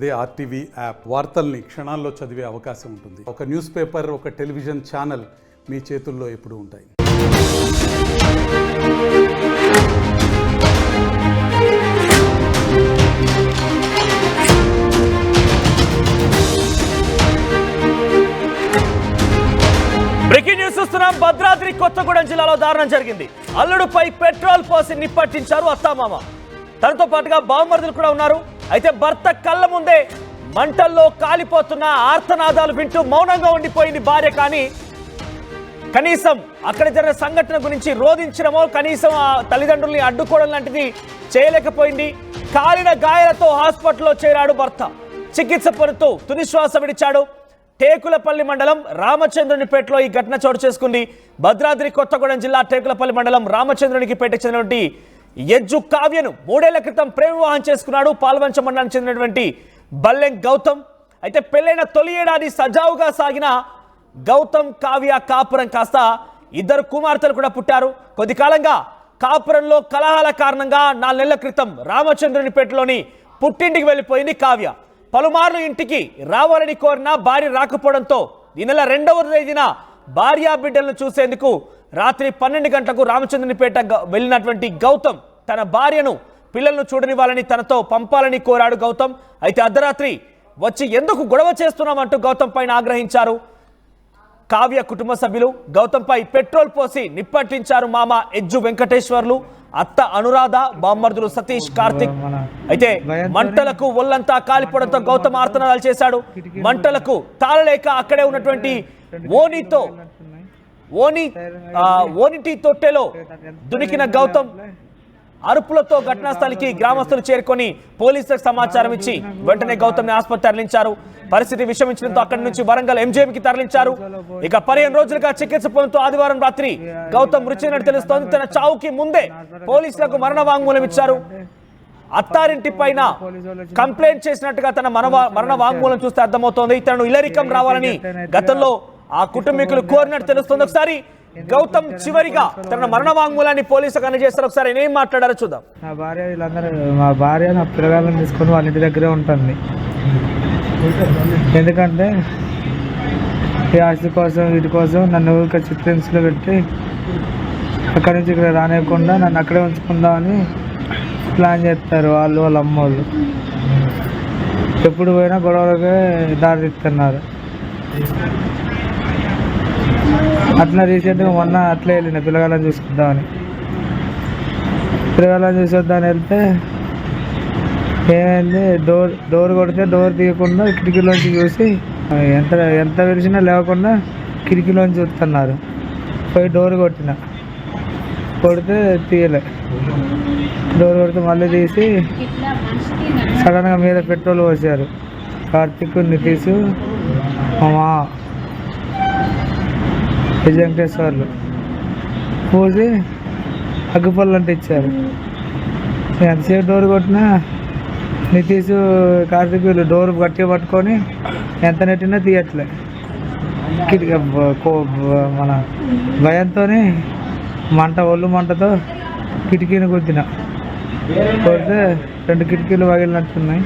అదే RTV app వార్తల్ని క్షణాల్లో చదివే అవకాశం ఉంటుంది. ఒక న్యూస్ పేపర్ ఒక టెలివిజన్ ఛానల్ మీ చేతుల్లో ఎప్పుడు ఉంటాయి. బ్రేకింగ్ న్యూస్ చూస్తున్నాం. భద్రాద్రి కొత్తగూడెం జిల్లాలో దారుణం జరిగింది. అల్లుడుపై పెట్రోల్ పోసి నిప్పట్టించారు అత్తామామ. తనతో పాటుగా బావమరుదులు కూడా ఉన్నారు. అయితే భర్త కళ్ళ ముందే మంటల్లో కాలిపోతున్న ఆర్తనాదాలు వింటూ మౌనంగా ఉండిపోయింది భార్య కానీ కనీసం అక్కడ జరిగిన సంఘటన గురించి రోధించడమో కనీసం ఆ తల్లిదండ్రుల్ని అడ్డుకోవడం లాంటిది చేయలేకపోయింది. కాలిన గాయాలతో హాస్పిటల్లో చేరాడు భర్త. చికిత్స పొందుతూ తునిశ్వాస విడిచాడు. టేకులపల్లి మండలం రామచంద్రునిపేటలో ఈ ఘటన చోటు చేసుకుంది. భద్రాద్రి కొత్తగూడెం జిల్లా టేకులపల్లి మండలం రామచంద్రునికి పేట చెందినటువంటి ఎజ్జు కావ్యను మూడేళ్ళ క్రితం ప్రేమ వివాహం చేసుకున్నాడు. పాల్వంచ మండలానికి చెందినటువంటి బల్లెం గౌతమ్. అయితే పెళ్ళైన తొలి ఏడాది సజావుగా సాగిన గౌతమ్ కావ్య కాపురం కాస్త ఇద్దరు కుమార్తెలు కూడా పుట్టారు. కొద్ది కాలంగా కాపురంలో కలహాల కారణంగా నాలుగు నెలల క్రితం రామచంద్రునిపేటలోని పుట్టింటికి వెళ్ళిపోయింది కావ్య. పలుమార్లు ఇంటికి రావాలని కోరిన భార్య రాకపోవడంతో ఈ నెల రెండవ తేదీన భార్యా బిడ్డలను చూసేందుకు రాత్రి పన్నెండు గంటలకు రామచంద్రునిపేట వెళ్ళినటువంటి గౌతమ్ తన భార్యను పిల్లలను చూడనివ్వాలని తనతో పంపాలని కోరాడు గౌతమ్. అయితే అర్ధరాత్రి వచ్చి ఎందుకు గొడవ చేస్తున్నామంటూ గౌతమ్ పైన ఆగ్రహించారు. కావ్య కుటుంబ సభ్యులు గౌతంపై పెట్రోల్ పోసి నిప్పట్టించారు మామ ఎజ్జు వెంకటేశ్వర్లు అత్త అనురాధ బామ్మర్దులు సతీష్ కార్తిక్. అయితే మంటలకు ఒళ్ళంతా కాలిపోవడంతో గౌతమ్ ఆర్తనాదాలు చేశాడు. మంటలకు తాళలేక అక్కడే ఉన్నటువంటి ఓనితో ఓని ఆ, ఓనిటి తొట్టెలో దునికిన గౌతమ్ అరుపులతో ఘటనాస్థలికి గ్రామస్తులు చేరుకొని పోలీసులకు సమాచారం ఇచ్చి వెంటనే గౌతమ్ ఆసుపత్రి తరలించారు. పరిస్థితి విషమించడంతో అక్కడి నుంచి వరంగల్ MGM కి తరలించారు. ఇక పదిహేను రోజులుగా చికిత్స పొందుతూ ఆదివారం రాత్రి గౌతమ్ మృతి చెందినట్టు తెలుస్తోంది. తన చావుకి ముందే పోలీసులకు మరణ వాంగ్మూలం ఇచ్చారు. అత్తారింటి పైన కంప్లైంట్ చేసినట్టుగా తన మరణ మరణ వాంగ్మూలం చూస్తే అర్థమవుతోంది. తనను ఇలరికం రావాలని గతంలో ఆ కుటుంబీకులు కోరినట్టు తెలుస్తుంది. ఒకసారి గౌతమ్ చివరిగా తన మరణ వాంగ్మూలాన్ని పోలీసులకు అందజేస్తారు. ఒకసారి ఏం మాట్లాడారో చూద్దాం. నా భార్య వీళ్ళందరూ మా భార్య నా పిల్లగాళ్ళని తీసుకొని వాళ్ళ ఇంటి దగ్గరే ఉంటుంది. ఎందుకంటే ఈ ఆస్తి కోసం వీటి కోసం నన్ను ఊరికే చిత్రహింసలో పెట్టి అక్కడి నుంచి ఇక్కడ రానియకుండా నన్ను అక్కడే ఉంచుకుందామని ప్లాన్ చేస్తారు వాళ్ళు వాళ్ళ అమ్మోళ్ళు ఎప్పుడు పోయినా గొడవలకే దారి తీస్తున్నారు. అట్లా రీసెంట్గా మొన్న అట్లే వెళ్ళిన పిల్లగాళ్ళని చూసుకుందామని. పిల్లగాళ్ళని చూసొద్దామని వెళ్తే ఏమైంది డోర్ డోర్ కొడితే డోర్ తీయకుండా కిటికీలోంచి చూసి ఎంత ఎంత పిలిచినా లేకుండా కిటికీలోంచి చూస్తున్నారు. పోయి డోర్ కొట్టిన. కొడితే తీయలే. డోర్ కొడితే మళ్ళీ తీసి సడన్గా మీద పెట్రోల్ పోసారు. కార్తిక్ నితీష్ మా వెంకటేశ్వర్లు పోసి అగ్గిపళ్ళు అంటే ఇచ్చారు. నేను ఎంతసేపు డోర్ కొట్టినా నితీష్ కార్తీక్ వీళ్ళు డోర్ గట్టిగా పట్టుకొని ఎంత నెట్టినా తీయట్లే. కిటికీ మన భయంతో మంట ఒళ్ళు మంటతో కిటికీని గుద్దిన. కొడితే రెండు కిటికీలు పగిలినట్టున్నాయి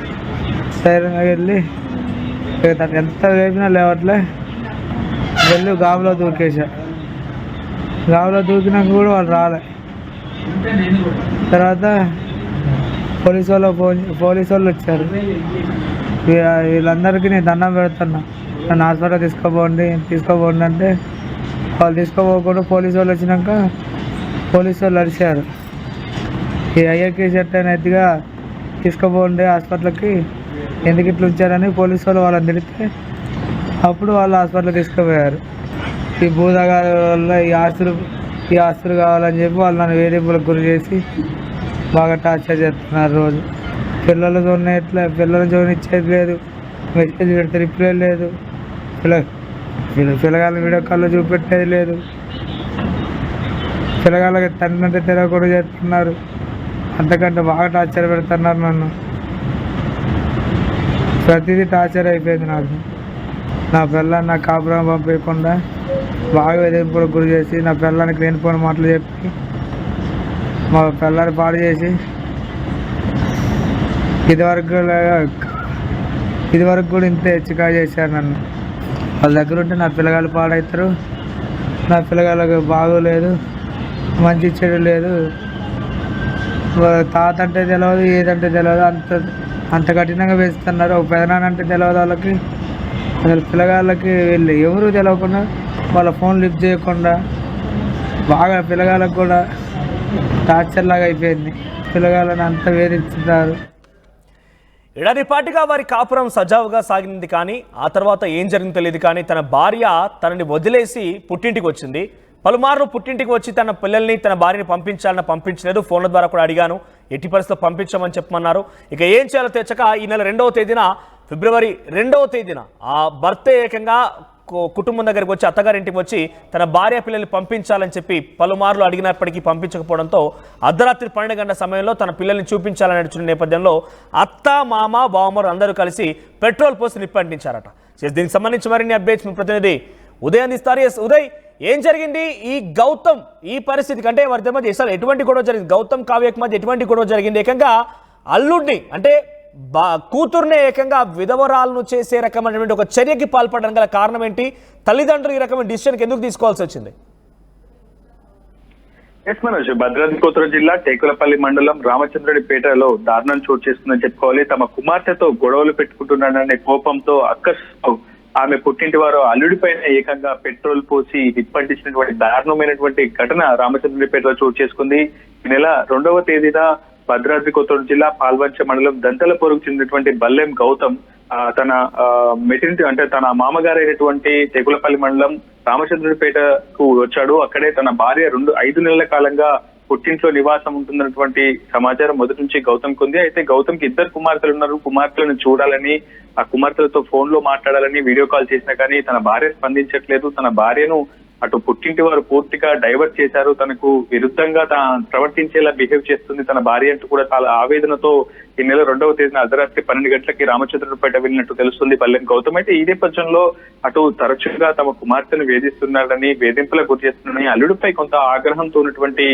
ధైర్యంగా వెళ్ళి ఎంత వేపినా లేవట్లే. వెళ్ళి గాబులో దూకేసా గాబులో దూకినాక కూడా వాళ్ళు రాలే. తర్వాత పోలీసు వాళ్ళు ఫోన్ పోలీసు వాళ్ళు వచ్చారు. వీళ్ళందరికీ నేను దండం పెడుతున్నా. నన్ను హాస్పిటల్ తీసుకోపోండి తీసుకోపోండి అంటే వాళ్ళు తీసుకోపోకుండా పోలీసు వాళ్ళు వచ్చినాక పోలీసు వాళ్ళు అరిచారు. ఈ అయ్యకి సెట్ అయిన ఎత్తుగా తీసుకోపోండి హాస్పిటల్కి ఎందుకు ఇట్లా ఉంచారని పోలీసు వాళ్ళు వాళ్ళని తిడితే అప్పుడు వాళ్ళు హాస్పిటల్కి తీసుకుపోయారు. ఈ భూదగారి వల్ల ఈ ఆస్తులు ఈ ఆస్తులు కావాలని చెప్పి వాళ్ళు నన్ను వేధింపులకు గురి చేసి బాగా టార్చర్ చేస్తున్నారు రోజు. పిల్లలతో ఎట్లా పిల్లల పిల్లలు ఇచ్చేది లేదు మెసేజ్ పెడితే రిప్లై లేదు పిల్ల పిల్లగాళ్ళ వీడియో కాల్లో చూపెట్టేది లేదు. పిల్లగాళ్ళకి తండ్రి అంటే తెలియకుండా చేస్తున్నారు. అంతకంటే బాగా టార్చర్ పెడుతున్నారు నన్ను. ప్రతిదీ టార్చర్ అయిపోయింది నాకు. నా పిల్లని నా కాపురం పంపించకుండా బాగా వేధింపులకు గురి చేసి నా పిల్లానికి లేనిపోయిన మాటలు చెప్పి మా పిల్లని పాడు చేసి ఇదివరకు ఇదివరకు కూడా ఇంత చికా చేశారు నన్ను. వాళ్ళ దగ్గర ఉంటే నా పిల్లగాళ్ళు పాడవుతారు నా పిల్లగాళ్ళకి బాగోలేదు మంచి చెడు లేదు. తాత అంటే తెలియదు ఏదంటే తెలియదు అంత అంత కఠినంగా పెంచుతున్నారు ఒక పెదనాన్న అంటే తెలియదు వాళ్ళకి. అసలు పిల్లగాళ్ళకి వెళ్ళి ఎవరు తెలవకుండా వాళ్ళ ఫోన్ లిఫ్ట్ చేయకుండా బాగా పిల్లగాళ్ళకు కూడా టార్చర్ లాగా అయిపోయింది. పిల్లగాళ్ళని అంత వేధిస్తున్నారు ఏడాది పాటుగా వారి కాపురం సజావుగా సాగింది కానీ ఆ తర్వాత ఏం జరిగిందో తెలియదు కానీ తన భార్య తనని వదిలేసి పుట్టింటికి వచ్చింది. పలుమార్లు పుట్టింటికి వచ్చి తన పిల్లల్ని తన భార్యని పంపించాలని పంపించలేదు. ఫోన్ల ద్వారా కూడా అడిగాను. ఎట్టి పరిస్థితిలో పంపించమని చెప్పమన్నారు. ఇక ఏం చేయాలో తెచ్చక ఈ నెల రెండవ తేదీన ఫిబ్రవరి రెండవ తేదీన ఆ భర్త ఏకంగా కు- కుటుంబం దగ్గరికి వచ్చి అత్తగారింటికి వచ్చి తన భార్య పిల్లల్ని పంపించాలని చెప్పి పలుమార్లు అడిగినప్పటికీ పంపించకపోవడంతో అర్ధరాత్రి పన్నెండు గంటల సమయంలో తన పిల్లల్ని చూపించాలని నడుచున్న నేపథ్యంలో అత్త మామ బావమరు అందరూ కలిసి పెట్రోల్ పోసి నిప్పంటించారట. దీనికి సంబంధించి మరిన్ని అప్డేట్స్ మీ ప్రతినిధి ఉదయ్ అందిస్తారు. ఎస్ ఉదయ్ ఏం జరిగింది? ఈ గౌతమ్ ఈ పరిస్థితికి అంటే వారి మధ్య అసలు ఎటువంటి గొడవ జరిగింది? గౌతమ్ కావ్యకు మధ్య ఎటువంటి గొడవ జరిగింది? ఏకంగా అల్లుడిని అంటే బా కూతుర్నే ఏకంగా విధవరాలను చేసే రకమైనటువంటి ఒక చర్యకి పాల్పడడం గల కారణం ఏంటి? తల్లిదండ్రులు ఈ రకమైన డిసిషన్కి ఎందుకు తీసుకోవాల్సి వచ్చింది? ఎస్ మనోజ్ భద్రాద్రి కొత్తూరు జిల్లా టేకులపల్లి మండలం రామచంద్రుడిపేటలో దారుణం చోటు చేస్తుందని చెప్పుకోవాలి. తమ కుమార్తెతో గొడవలు పెట్టుకుంటున్నాడనే కోపంతో అక్కసు ఆమె పుట్టింటి వారు అల్లుడిపైన ఏకంగా పెట్రోల్ పోసి విప్పంటించినటువంటి దారుణమైనటువంటి ఘటన రామచంద్రుడిపేటలో చోటు చేసుకుంది. ఈ నెల రెండవ తేదీన భద్రాద్రి కొత్తూరు జిల్లా పాల్వంచ మండలం దంతలపూరుకు చెందినటువంటి బల్లెం గౌతమ్ తన మెటర్నిటీ అంటే తన మామగారైనటువంటి తెగులపల్లి మండలం రామచంద్రుడిపేటకు వచ్చాడు. అక్కడే తన భార్య రెండు ఐదు నెలల కాలంగా పుట్టింట్లో నివాసం ఉంటున్నటువంటి సమాచారం మొదటి నుంచి గౌతమ్ కుంది అయితే గౌతమ్కి ఇద్దరు కుమార్తెలు ఉన్నారు. కుమార్తెలను చూడాలని ఆ కుమార్తెలతో ఫోన్లో మాట్లాడాలని వీడియో కాల్ చేసినా కానీ తన భార్య స్పందించట్లేదు. తన భార్యను అటు పుట్టింటి వారు పూర్తిగా డైవర్ట్ చేశారు. తనకు విరుద్ధంగా తన ప్రవర్తించేలా బిహేవ్ చేస్తుంది. తన భార్య అంటూ కూడా చాలా ఆవేదనతో ఈ నెల రెండవ తేదీన అర్ధరాత్రి పన్నెండు గంటలకి రామచంద్రుడిపేట వెళ్ళినట్టు తెలుస్తుంది పల్లెం గౌతమ్. అయితే ఈ నేపథ్యంలో అటు తరచుగా తమ కుమార్తెను వేధిస్తున్నాడని వేధింపులకు గురి చేస్తున్నాడని అల్లుడిపై కొంత ఆగ్రహంతో ఉన్నటువంటి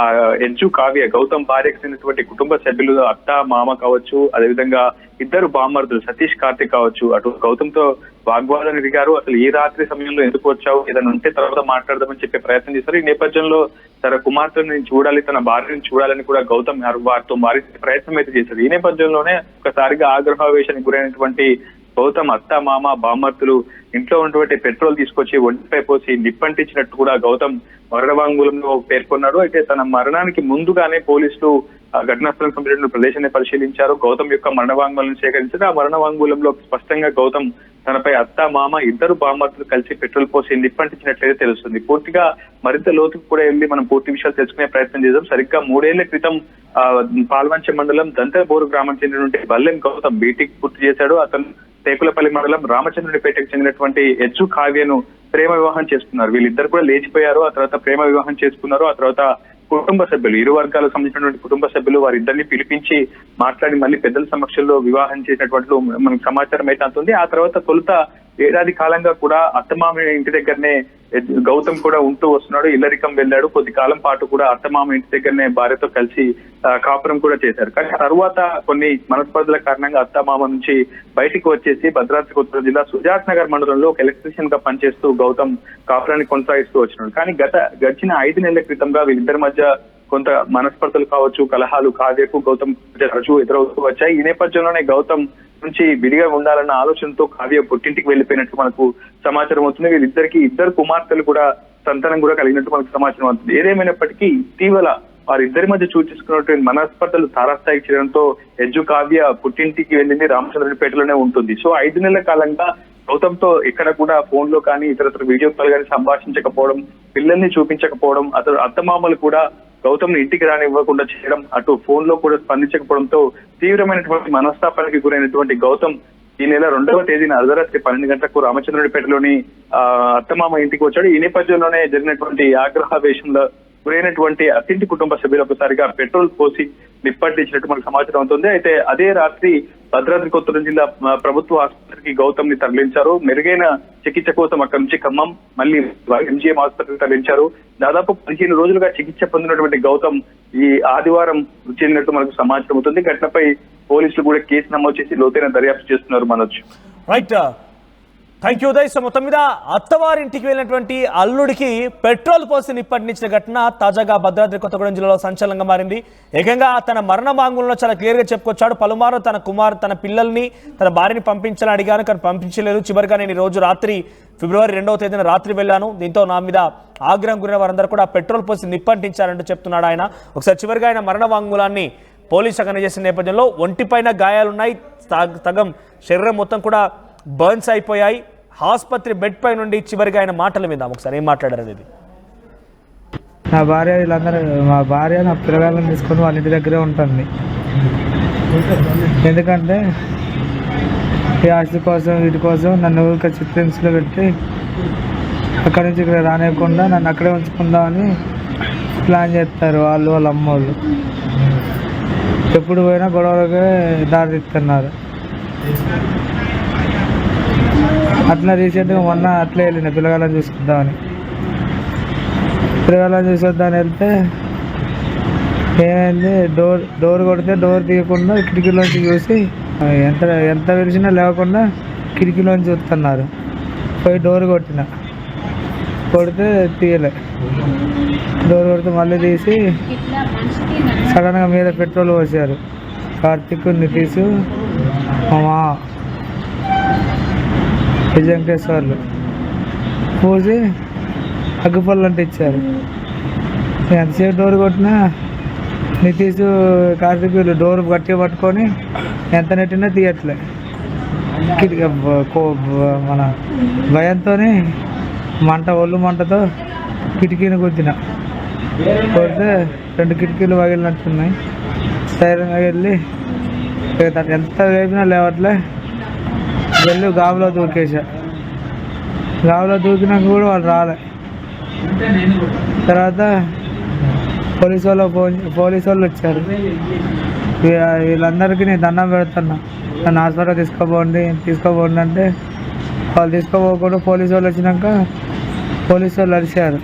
ఆ ఎంచు కావ్య గౌతమ్ భార్యకు చెందినటువంటి కుటుంబ సభ్యులు అత్త మామ కావచ్చు అదేవిధంగా ఇద్దరు బామ్మర్దులు సతీష్ కార్తిక్ కావచ్చు అటు గౌతమ్తో వాగ్వాదం దిగారు అసలు ఈ రాత్రి సమయంలో ఎందుకు వచ్చావు? ఏదైనా ఉంటే తర్వాత మాట్లాడదామని చెప్పే ప్రయత్నం చేశారు. ఈ నేపథ్యంలో తన కుమార్తెను నేను చూడాలి తన భార్యను చూడాలని కూడా గౌతమ్ వారు- వారితో మారి ప్రయత్నం అయితే చేశారు. ఈ నేపథ్యంలోనే ఒకసారిగా ఆగ్రహావేశానికి గురైనటువంటి గౌతమ్ అత్త మామ బామ్మర్తులు ఇంట్లో ఉన్నటువంటి పెట్రోల్ తీసుకొచ్చి ఒంటిపై పోసి నిప్పంటించినట్టు కూడా గౌతమ్ మరణ వాంగ్మూలంలో పేర్కొన్నాడు. అయితే తన మరణానికి ముందుగానే పోలీసులు ఘటనా స్థలం సంబంధించిన ప్రదేశాన్ని పరిశీలించారు. గౌతమ్ యొక్క మరణ వాంగ్మూలం సేకరించారు. ఆ మరణ వాంగ్మూలంలో స్పష్టంగా గౌతమ్ తనపై అత్త మామ ఇద్దరు బామ్మర్తులు కలిసి పెట్రోల్ పోసి నిప్పంటించినట్లయితే తెలుస్తుంది. పూర్తిగా మరింత లోతుకు కూడా వెళ్ళి మనం పూర్తి విషయాలు తెలుసుకునే ప్రయత్నం చేద్దాం. సరిగ్గా మూడేళ్ళ క్రితం పాల్వంచ మండలం దంతబోరు గ్రామం చెందినటువంటి బల్లెం గౌతమ్ బీటెక్ పూర్తి చేశాడు. అతను తేకులపల్లి మండలం రామచంద్రుడిపేటకు చెందినటువంటి ఎజ్జు కావ్యను ప్రేమ వివాహం చేసుకున్నారు. వీళ్ళిద్దరు కూడా లేచిపోయారు. ఆ తర్వాత ప్రేమ వివాహం చేసుకున్నారు. ఆ తర్వాత కుటుంబ సభ్యులు ఇరు వర్గాలకు సంబంధించినటువంటి కుటుంబ సభ్యులు వారిద్దరిని పిలిపించి మాట్లాడి మళ్ళీ పెద్దల సమక్షంలో వివాహం చేసినటువంటి మనకు సమాచారం అయితే అంతుంది. ఆ తర్వాత తొలుత ఏడాది కాలంగా కూడా అత్తమామ ఇంటి దగ్గరనే గౌతమ్ కూడా ఉంటూ వస్తున్నాడు ఇల్లరికం వెళ్ళాడు. కొద్ది కాలం పాటు కూడా అత్తమామ ఇంటి దగ్గరనే భార్యతో కలిసి కాపురం కూడా చేశారు. కానీ తరువాత కొన్ని మనస్పర్ధల కారణంగా అత్తమామ నుంచి బయటికి వచ్చేసి భద్రాద్రి కొత్తగూడెం జిల్లా సుజాత్ నగర్ మండలంలో ఒక ఎలక్ట్రీషియన్గా పనిచేస్తూ గౌతమ్ కాపురాన్ని కొనసాగిస్తూ వచ్చినాడు. కానీ గత గడిచిన ఐదు నెలల క్రితంగా వీళ్ళిద్దరి మధ్య కొంత మనస్పర్ధలు కావచ్చు కలహాలు కావ్యకు గౌతమ్ మధ్య తరచూ ఎదురవుతూ వచ్చాయి. ఈ నేపథ్యంలోనే గౌతమ్ నుంచి విడిగా ఉండాలన్న ఆలోచనతో కావ్య పుట్టింటికి వెళ్ళిపోయినట్టు మనకు సమాచారం అవుతుంది వీళ్ళిద్దరికి ఇద్దరు కుమార్తెలు కూడా సంతానం కూడా కలిగినట్టు మనకు సమాచారం అవుతుంది ఏదేమైనప్పటికీ ఇటీవల వారిద్దరి మధ్య చూచేసుకున్నటువంటి మనస్పర్ధలు తారాస్థాయికి చేయడంతో ఎజ్జు కావ్య పుట్టింటికి వెళ్ళింది రామచంద్రుడిపేటలోనే ఉంటుంది. సో ఐదు నెలల కాలంగా గౌతమ్తో ఎక్కడ కూడా ఫోన్లో కానీ ఇతరత్ర వీడియో కాల్ కానీ సంభాషించకపోవడం పిల్లల్ని చూపించకపోవడం అతడు అత్తమామలు కూడా గౌతమ్ ఇంటికి రానివ్వకుండా చేయడం అటు ఫోన్లో కూడా స్పందించకపోవడంతో తీవ్రమైనటువంటి మనస్తాపానికి గురైనటువంటి గౌతమ్ ఈ నెల రెండవ తేదీన అర్ధరాత్రి పన్నెండు గంటలకు రామచంద్రుడిపేటలోని ఆ, అత్తమామ ఇంటికి వచ్చాడు. ఈ నేపథ్యంలోనే జరిగినటువంటి ఆగ్రహావేశంలో గురైనటువంటి అత్తింటి కుటుంబ సభ్యులు ఒకసారిగా పెట్రోల్ పోసి నిప్పట్టించినట్టు మనకు సమాచారం అవుతుంది. అయితే అదే రాత్రి భద్రాద్రి కొత్తగూడెం జిల్లా ప్రభుత్వ ఆసుపత్రికి గౌతమ్ని తరలించారు. మెరుగైన చికిత్స కోసం అక్కడి నుంచి ఖమ్మం మళ్ళీ ఎంజీఎం ఆసుపత్రికి తరలించారు. దాదాపు పదిహేను రోజులుగా చికిత్స పొందినటువంటి గౌతమ్ ఈ ఆదివారం చెందినట్టు మనకు సమాచారం అవుతుంది. ఘటనపై పోలీసులు కూడా కేసు నమోదు చేసి లోతైన దర్యాప్తు చేస్తున్నారు Manoj. Right thank you Uday so మొత్తం మీద అత్తవారింటికి వెళ్ళినటువంటి అల్లుడికి పెట్రోల్ పోసి నిప్పటించిన ఘటన తాజాగా భద్రాద్రి కొత్తగూడెం జిల్లాలో సంచలనంగా మారింది. ఏకంగా తన మరణ మాంగుల్లో చాలా క్లియర్గా చెప్పుకొచ్చాడు. పలుమారు తన కుమార్ తన పిల్లల్ని తన భార్యని పంపించాలని అడిగాను కానీ పంపించలేదు. చివరిగా నేను రోజు రాత్రి ఫిబ్రవరి రెండవ తేదీన రాత్రి వెళ్ళాను. దీంతో నా మీద ఆగ్రహం గురైన వారందరూ కూడా పెట్రోల్ పోసి నిప్పంటించారంటూ చెప్తున్నాడు ఆయన. ఒకసారి చివరిగా ఆయన మరణ వాంగ్మూలాన్ని పోలీసు చేసిన నేపథ్యంలో ఒంటిపైన గాయాలున్నాయి. సగ- సగం శరీరం మొత్తం కూడా బర్న్స్ అయిపోయాయి. ఆసుపత్రి బెడ్ పై నుండి చివరిగా ఆయన మాటలు విందాం ఒకసారి ఏం మాట్లాడారు అనేది? నా భార్య వీళ్ళందరూ మా భార్య నా పిల్లగాళ్ళని తీసుకొని వాళ్ళ ఇంటి దగ్గరే ఉంటుంది. ఎందుకంటే ఈ ఆస్తి కోసం వీటి కోసం నన్ను ఊరిక చిత్రించులో పెట్టి అక్కడి నుంచి ఇక్కడ రానియకుండా నన్ను అక్కడే ఉంచుకుందామని ప్లాన్ చేస్తారు వాళ్ళు వాళ్ళ అమ్మోళ్ళు ఎప్పుడు పోయినా గొడవలకే దారి తీస్తున్నారు. అట్లా రీసెంట్గా మొన్న అట్లే వెళ్ళిన పిల్లగాళ్ళని చూసుకుందామని. పిల్లగాళ్ళని చూసొద్దామని వెళ్తే ఏమైంది? డోర్ డోర్ కొడితే డోర్ తీయకుండా కిటికీలోంచి చూసి ఎంత ఎంత పిలిచినా లేకుండా కిటికీలోంచి చూస్తున్నారు. పోయి డోర్ కొట్టిన. కొడితే తీయలే. డోర్ కొడితే మళ్ళీ తీసి సడన్గా మీద పెట్రోల్ పోసారు. కార్తిక్ నితీష్ మా వెంకటేశ్వర్లు పోసి అగ్గిపళ్ళు అంటే ఇచ్చారు. ఎంతసేపు డోర్ కొట్టినా నితీష్ కార్తిక్ వీళ్ళు డోర్ గట్టిగా పట్టుకొని ఎంత నెట్టినా తీయట్లే. కిటికీ మన భయంతో మంట ఒళ్ళు మంటతో కిటికీని గుద్దిన. కొడితే రెండు కిటికీలు పగిలినట్టున్నాయి. ధైర్యంగా వెళ్ళి ఎంత వేపినా లేవట్లే. వెళ్ళి గాబులో దూకేసా గాబులో దూకినాక కూడా వాళ్ళు రాలే. తర్వాత పోలీసు వాళ్ళు ఫోన్ పోలీసు వాళ్ళు వచ్చారు. వీళ్ళందరికీ నేను దండం పెడుతున్నా. నన్ను హాస్పిటల్ తీసుకోపోండి తీసుకోపోండి అంటే వాళ్ళు తీసుకోపోకుండా పోలీసు వాళ్ళు వచ్చినాక పోలీసు వాళ్ళు అరిచారు.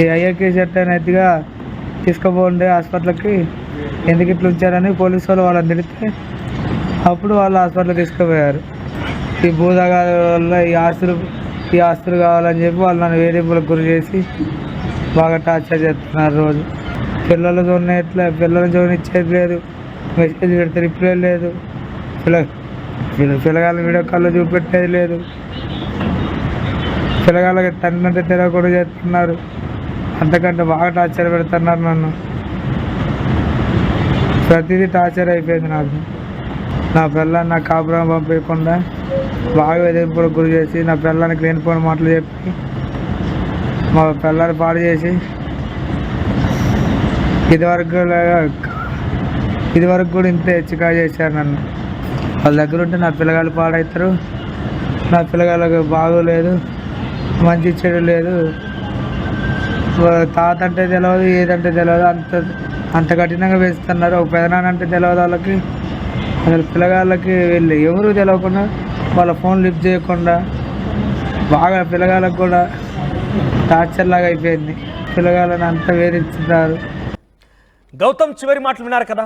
ఈ అయ్యే కేసు ఎట్టయినట్టుగా తీసుకుపోండి హాస్పిటల్కి ఎందుకు ఇట్లా ఉంచారని పోలీసు వాళ్ళు వాళ్ళని తిడితే అప్పుడు వాళ్ళు హాస్పిటల్ తీసుకుపోయారు. ఈ భూదగాల వల్ల ఈ ఆస్తులు ఈ ఆస్తులు కావాలని చెప్పి వాళ్ళు నన్ను వేధింపులకు గురి చేసి బాగా టార్చర్ చేస్తున్నారు రోజు. పిల్లలు ఎట్లా పిల్లలు చూడనిచ్చేది లేదు. మెసేజ్ పెడితే రిప్లై లేదు. పిల్ల పిల్ల- పిల్లగాళ్ళ వీడియో కాల్లో చూపెట్టేది లేదు. పిల్లగాళ్ళకి తండ్రి అంటే తెలియకుండా చేస్తున్నారు. అంతకంటే బాగా టార్చర్ పెడుతున్నారు నన్ను. ప్రతిదీ టార్చర్ అయిపోయింది నాకు. నా పిల్లల్ని నా కాపురం పంపించకుండా బాగా ఎదింపులకు గురి చేసి నా పిల్లానికి లేనిపోయిన మాటలు చెప్పి మా పిల్లల్ని పాడు చేసి ఇదివరకు ఇదివరకు కూడా ఇంత హెచ్చుగా చేశారు నన్ను. వాళ్ళ దగ్గర ఉంటే నా పిల్లగాళ్ళు పాడవుతారు నా పిల్లగాళ్ళకి బాగోలేదు మంచి చెడు లేదు. తాత అంటే తెలియదు ఏదంటే తెలియదు అంత అంత కఠినంగా వేస్తున్నారు. ఒక పెదనాన్న అంటే తెలియదు వాళ్ళకి. అసలు పిల్లగాళ్ళకి వెళ్ళి ఎవరు తెలవకుండా వాళ్ళ ఫోన్ లిఫ్ట్ చేయకుండా బాగా పిల్లగాళ్ళకు కూడా టార్చర్ లాగా అయిపోయింది. పిల్లగాళ్ళని అంతా వేధించుతారు. గౌతమ్ చివరి మాటలు విన్నారు కదా?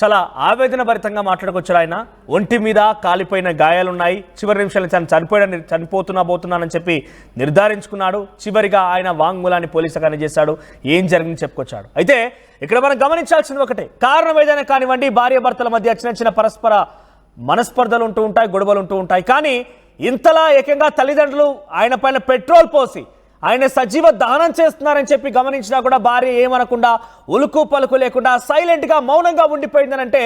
చాలా ఆవేదన భరితంగా మాట్లాడుకొచ్చారు ఆయన. ఒంటి మీద కాలిపోయిన గాయాలున్నాయి. చివరి నిమిషాలు తను చనిపోయాడని చనిపోతున్నా పోతున్నానని చెప్పి నిర్ధారించుకున్నాడు. చివరిగా ఆయన వాంగ్మూలాన్ని పోలీసులకు చేశాడు ఏం జరిగింది చెప్పుకొచ్చాడు. అయితే ఇక్కడ మనం గమనించాల్సింది ఒకటే. కారణం ఏదైనా కానివ్వండి భార్య భర్తల మధ్య చిన్న చిన్న పరస్పర మనస్పర్ధలు ఉంటూ ఉంటాయి గొడవలు ఉంటూ ఉంటాయి. కానీ ఇంతలా ఏకంగా తల్లిదండ్రులు ఆయన పైన పెట్రోల్ పోసి ఆయన సజీవ దానం చేస్తున్నారని చెప్పి గమనించినా కూడా భార్య ఏమనకుండా ఉలుకు పలుకు లేకుండా సైలెంట్గా మౌనంగా ఉండిపోయిందనంటే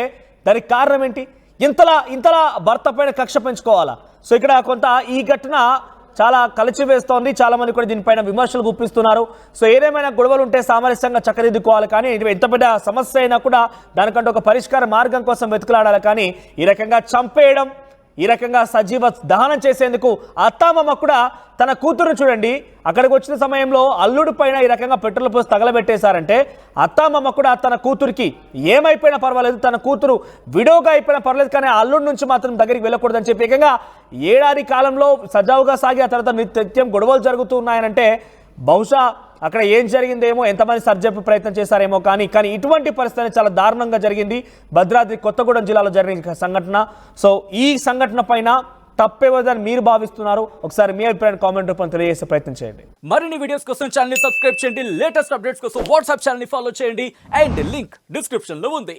దానికి కారణం ఏంటి? ఇంతలా ఇంతలా భర్త పైన కక్ష పెంచుకోవాలా? సో ఇక్కడ కొంత ఈ ఘటన చాలా కలిచివేస్తోంది. చాలామంది కూడా దీనిపైన విమర్శలు గుప్పిస్తున్నారు. సో ఏదేమైనా గొడవలు ఉంటే సామరస్యంగా చక్కదిద్దుకోవాలి కానీ ఎంత పెద్ద సమస్య అయినా కూడా దానికంటే ఒక పరిష్కార మార్గం కోసం వెతుకులాడాలి కానీ ఈ రకంగా చంపేయడం ఈ రకంగా సజీవ దహనం చేసేందుకు అత్తామమ్మ కూడా తన కూతురును చూడండి. అక్కడికి వచ్చిన సమయంలో అల్లుడు పైన ఈ రకంగా పెట్రోల్ పోసి తగలబెట్టేశారంటే అత్తామమ్మ కూడా తన కూతురికి ఏమైపోయినా పర్వాలేదు తన కూతురు విడోగా అయిపోయినా పర్వాలేదు కానీ అల్లుడు అల్లుడి నుంచి మాత్రం దగ్గరికి వెళ్ళకూడదని చెప్పి ఏకంగా ఏడాది కాలంలో సజావుగా సాగి ఆ తర్వాత నిత్యం గొడవలు జరుగుతున్నాయనంటే బహుశా అక్కడ ఏం జరిగిందేమో ఎంతమంది సర్జెప్ ప్రయత్నం చేశారేమో కానీ కానీ ఇటువంటి పరిస్థితి చాలా దారుణంగా జరిగింది. భద్రాద్రి కొత్తగూడెం జిల్లాలో జరిగిన సంఘటన. సో ఈ సంఘటన పైన తప్పేవదని మీరు భావిస్తున్నారు. ఒకసారి మీ అభిప్రాయం కామెంట్ రూపంలో తెలియజేసే ప్రయత్నం చేయండి. మరిన్ని వీడియోస్ కోసం ఛానల్ సబ్స్క్రైబ్ చేయండి. లేటెస్ట్ అప్డేట్స్ కోసం వాట్సాప్ ఛానల్ ఫాలో చేయండి. అండ్ లింక్ డిస్క్రిప్షన్లో ఉంది.